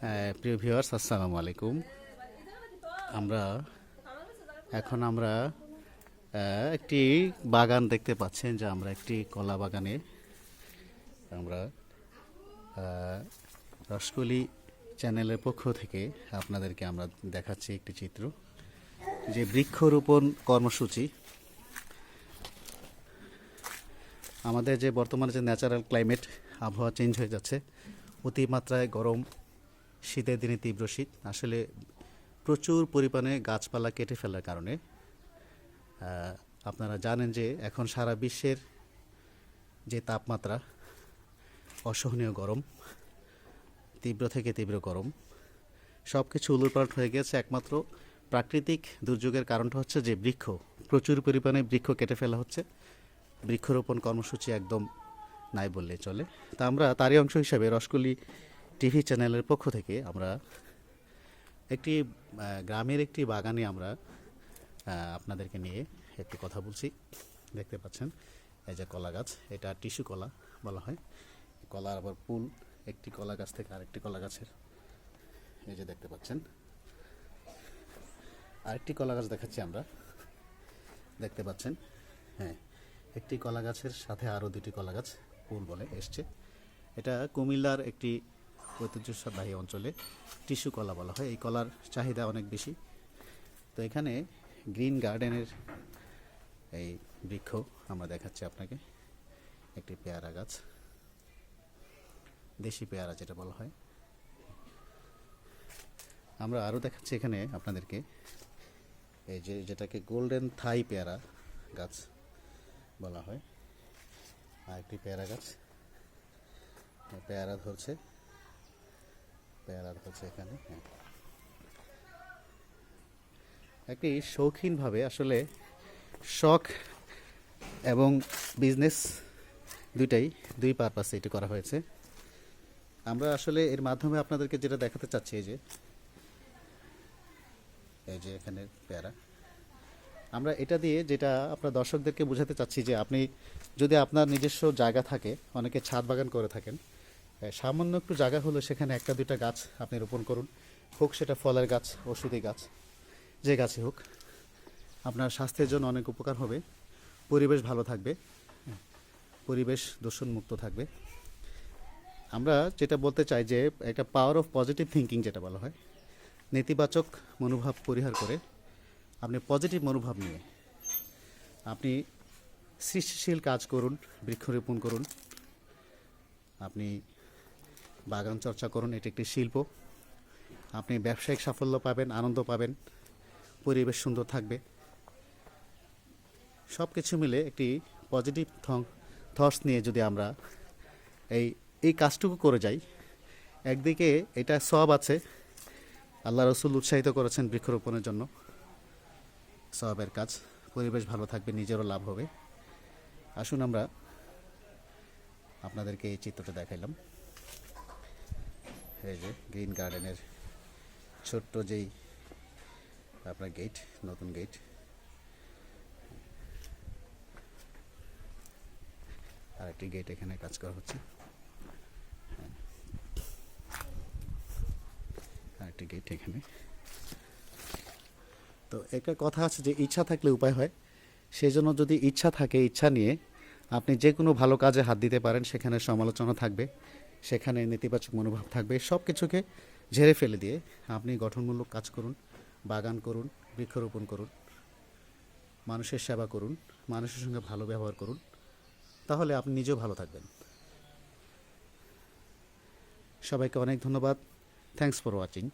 আহ, প্রিয় ভিউয়ার্স আসসালামু আলাইকুম। আমরা এখন আমরা একটি বাগান দেখতে পাচ্ছেন যে আমরা একটি কলা বাগানে আমরা রসকলি চ্যানেলের পক্ষ থেকে আপনাদেরকে আমরা দেখাচ্ছি একটি চিত্র যে বৃক্ষরোপণ কর্মসূচি। আমাদের যে বর্তমানে যে ন্যাচারাল ক্লাইমেট আবহাওয়া চেঞ্জ হয়ে যাচ্ছে অতিমাত্রায় গরম শীতের দিনে তীব্র শীত। আসলে প্রচুর পরিমাণে গাছপালা কেটে ফেলার কারণে আপনারা জানেন যে এখন সারা বিশ্বের যে তাপমাত্রা, অসহনীয় গরম, তীব্র থেকে তীব্র গরম সব কিছু উলটপালট হয়ে গেছে। একমাত্র প্রাকৃতিক দুর্যোগের কারণটা হচ্ছে যে বৃক্ষ, প্রচুর পরিমাণে বৃক্ষ কেটে ফেলা হচ্ছে। বৃক্ষরোপণ কর্মসূচি একদম নাই বললে চলে। তা আমরা তারই অংশ হিসাবে রসকলি টিভি চ্যানেলের পক্ষ থেকে আমরা একটি গ্রামের একটি বাগানে আমরা আপনাদেরকে নিয়ে একটি কথা বলছি। দেখতে পাচ্ছেন, এই যে কলা গাছ, এটা টিস্যু কলা বলা হয়। কলার আবার ফুল, একটি কলা গাছ থেকে আরেকটি কলা গাছের। এই যে দেখতে পাচ্ছেন, আরেকটি কলা গাছ দেখাচ্ছি আমরা। দেখতে পাচ্ছেন হ্যাঁ একটি কলা গাছের সাথে আরও দুটি কলা গাছ ফুল বলে এসছে। এটা কুমিল্লার একটি ঐতিহ্যবাহী অঞ্চলে টিস্যু কলা বলা হয়। এই কলার চাহিদা অনেক বেশি। তো এখানে গ্রিন গার্ডেনের এই বৃক্ষ আমরা দেখাচ্ছি আপনাকে। একটি পেয়ারা গাছ। দেশি পেয়ারা যেটা বলা হয়। আমরা আরও দেখাচ্ছি এখানে আপনাদেরকে। এই যে যেটাকে গোল্ডেন থাই পেয়ারা গাছ বলা হয়। আর একটি পেয়ারা গাছ। পেয়ারা ধরছে। পেয়ারা ধরছে এখানে হ্যাঁ। একটি শৌখিনভাবে আসলে শখ এবং বিজনেস দুইটাই, দুই পারপাসে এটি করা হয়েছে আমরা আসলে এর মাধ্যমে আপনাদেরকে যেটা দেখাতে চাচ্ছি, এই যে এই যে এখানে পেয়ারা আমরা এটা দিয়ে যেটা আপনার দর্শকদেরকে বোঝাতে চাচ্ছি যে আপনি যদি আপনার নিজস্ব জায়গা থাকে, অনেকে ছাদ বাগান করে থাকেন সামান্য একটু জায়গা হলো সেখানে একটা, দুইটা গাছ আপনি রোপণ করুন। হোক সেটা ফলের গাছ, ওষুধি গাছ, যে গাছই হোক। আপনার স্বাস্থ্যের জন্য অনেক উপকার হবে। পরিবেশ ভালো থাকবে। পরিবেশ দূষণমুক্ত থাকবে। আমরা যেটা বলতে চাই যে, একটা পাওয়ার অফ পজিটিভ থিঙ্কিং যেটা বলা হয়, নেতিবাচক মনোভাব পরিহার করে আপনি পজিটিভ মনোভাব নিয়ে আপনি সৃষ্টিশীল কাজ করুন, বৃক্ষরোপণ করুন। আপনি বাগান চর্চা করুন, এটি একটি শিল্প। আপনি ব্যবসায়িক সাফল্য পাবেন, আনন্দ পাবেন, পরিবেশ সুন্দর থাকবে। সব কিছু মিলে একটি পজিটিভ থং থটস নিয়ে যদি আমরা এই এই কাজটুকু করে যাই, একদিকে এটা সব আছে, আল্লাহ রসুল উৎসাহিত করেছেন বৃক্ষরোপণের জন্য। সবের কাজ, পরিবেশ ভালো থাকবে, নিজেরও লাভ হবে। আসুন আমরা আপনাদেরকে এই চিত্রটা দেখাইলাম। এই যে গ্রিন গার্ডেনের ছোট্ট যেই আপনার গেট নতুন গেট আর একটি গেট এখানে কাজ করা হচ্ছে। আর একটি গেট এখানে। তো একটা কথা আছে যে ইচ্ছা থাকলে উপায় হয়। সেই জন্য যদি ইচ্ছা থাকে, ইচ্ছা নিয়ে আপনি যে কোনো ভালো কাজে হাত দিতে পারেন, সেখানে সমালোচনা থাকবে। সেখানে নেতিবাচক মনোভাব থাকবে। সব কিছুকে ঝেড়ে ফেলে দিয়ে আপনি গঠনমূলক কাজ করুন, বাগান করুন, বৃক্ষরোপণ করুন, মানুষের সেবা করুন, মানুষের সঙ্গে ভালো ব্যবহার করুন, তাহলে আপনি নিজেও ভালো থাকবেন। সবাইকে অনেক ধন্যবাদ। Thanks for watching